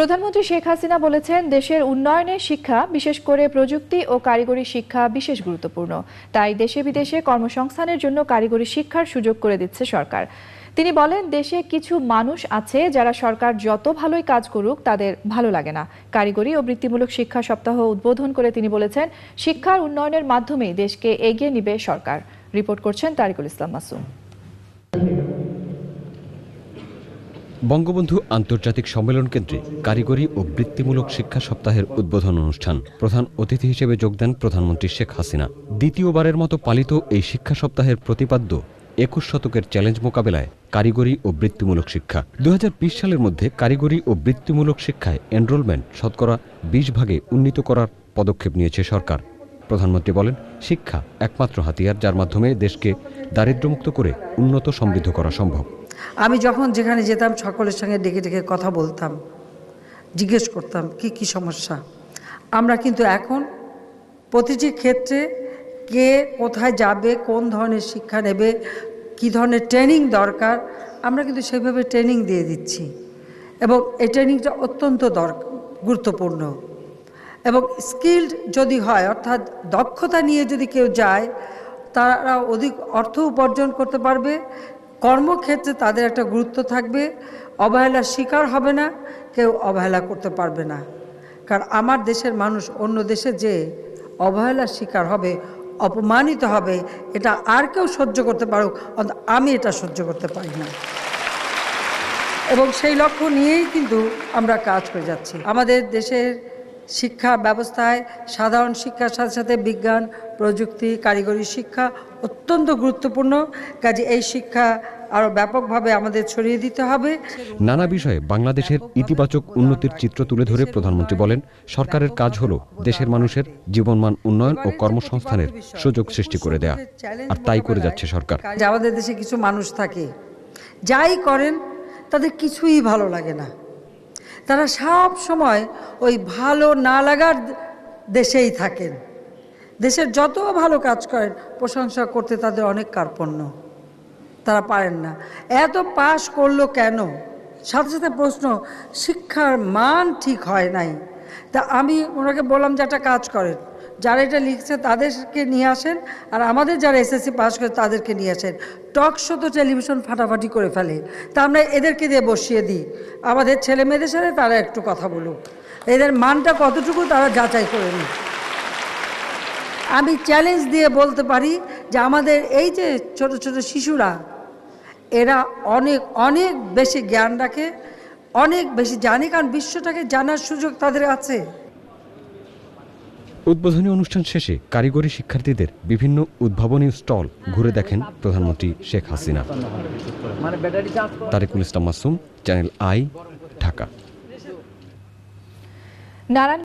প্রধানমন্ত্রী শেখ হাসিনা বলেছেন, দেশের উন্নয়নে শিক্ষা, বিশেষ করে প্রযুক্তি ও কারিগরি শিক্ষা, বিশেষ গুরুত্বপূর্ণ। তাই দেশে বিদেশে কর্মসংস্থানের জন্য কারিগরি শিক্ষার সুযোগ করে দিচ্ছে সরকার। তিনি বলেন, দেশে কিছু মানুষ আছে যারা সরকার যত ভালোই কাজ করুক, তাদের ভালো লাগে না। কারিগরি ও বৃত্তিমূলক শিক্ষা সপ্তাহ উদ্বোধন করে তিনি বলেছেন, শিক্ষার উন্নয়নের মাধ্যমেই দেশকে এগিয়ে নিবে সরকার। রিপোর্ট করছেন তারিকুল ইসলাম মাসুম। বঙ্গবন্ধু আন্তর্জাতিক সম্মেলন কেন্দ্রে কারিগরি ও বৃত্তিমূলক শিক্ষা সপ্তাহের উদ্বোধন অনুষ্ঠান। প্রধান অতিথি হিসেবে যোগ দেন প্রধানমন্ত্রী শেখ হাসিনা। দ্বিতীয়বারের মতো পালিত এই শিক্ষা সপ্তাহের প্রতিপাদ্য একুশ শতকের চ্যালেঞ্জ মোকাবেলায় কারিগরি ও বৃত্তিমূলক শিক্ষা। দু হাজার বিশ সালের মধ্যে কারিগরি ও বৃত্তিমূলক শিক্ষায় এনরোলমেন্ট শতকরা বিশ ভাগে উন্নীত করার পদক্ষেপ নিয়েছে সরকার। প্রধানমন্ত্রী বলেন, শিক্ষা একমাত্র হাতিয়ার যার মাধ্যমে দেশকে দারিদ্র্যমুক্ত করে উন্নত সমৃদ্ধ করা সম্ভব। আমি যখন যেখানে যেতাম, সকলের সঙ্গে ডেকে ডেকে কথা বলতাম, জিজ্ঞেস করতাম, কি কি সমস্যা? আমরা কিন্তু এখন প্রতিটি ক্ষেত্রে কে কোথায় যাবে, কোন ধরনের শিক্ষা নেবে, কি ধরনের ট্রেনিং দরকার, আমরা কিন্তু সেভাবে ট্রেনিং দিয়ে দিচ্ছি। এবং এই ট্রেনিংটা অত্যন্ত দরকার গুরুত্বপূর্ণ। এবং স্কিল্ড যদি হয়, অর্থাৎ দক্ষতা নিয়ে যদি কেউ যায়, তারা অধিক অর্থ উপার্জন করতে পারবে কর্মক্ষেত্রে তাদের একটা গুরুত্ব থাকবে। অবহেলার শিকার হবে না, কেউ অবহেলা করতে পারবে না। কারণ আমার দেশের মানুষ অন্য দেশে যে অবহেলার শিকার হবে, অপমানিত হবে, এটা আর কেউ সহ্য করতে পারুক আমি এটা সহ্য করতে পারি না। এবং সেই লক্ষ্য নিয়েই কিন্তু আমরা কাজ করে যাচ্ছি। আমাদের দেশের শিক্ষা ব্যবস্থায় সাধারণ শিক্ষার সাথে সাথে বিজ্ঞান প্রযুক্তি কারিগরি শিক্ষা অত্যন্ত গুরুত্বপূর্ণ। কাজে এই শিক্ষা আরও ব্যাপকভাবে আমাদের ছড়িয়ে দিতে হবে। নানা বিষয়ে বাংলাদেশের ইতিবাচক উন্নতির চিত্র তুলে ধরে প্রধানমন্ত্রী বলেন সরকারের কাজ হল দেশের মানুষের জীবনমান উন্নয়ন ও কর্মসংস্থানের সুযোগ সৃষ্টি করে দেয়া আর তাই করে যাচ্ছে সরকার। আমাদের দেশে কিছু মানুষ থাকে যাই করেন তাদের কিছুই ভালো লাগে না। তারা সব সময় ওই ভালো না লাগার দেশেই থাকেন। দেশের যত ভালো কাজ করেন, প্রশংসা করতে তাদের অনেক কার্পণ্য। তারা পারেন না। এত পাশ করল কেন? সাথে সাথে প্রশ্ন, শিক্ষার মান ঠিক হয় নাই। তা আমি ওনাকে বললাম যে একটা কাজ করেন। যারা এটা লিখছে তাদেরকে নিয়ে আসেন, আর আমাদের যারা এসএসসি পাস করে তাদেরকে নিয়ে আসেন। টক শো তো টেলিভিশন ফাটাফাটি করে ফেলে। তা আমরা এদেরকে দিয়ে বসিয়ে দিই। আমাদের ছেলে মেয়েদের সাথে তারা একটু কথা বলুক। এদের মানটা কতটুকু তারা যাচাই করে নিক। আমি চ্যালেঞ্জ দিয়ে বলতে পারি যে আমাদের এই যে ছোট ছোট শিশুরা, এরা অনেক অনেক বেশি জ্ঞান রাখে, অনেক বেশি জানে। কারণ বিশ্বটাকে জানার সুযোগ তাদের আছে। উদ্বোধনী অনুষ্ঠান শেষে কারিগরি শিক্ষার্থীদের বিভিন্ন উদ্ভাবনী স্টল ঘুরে দেখেন প্রধানমন্ত্রী Sheikh Hasina. Tarekul Islam Masum, channel I, Dhaka.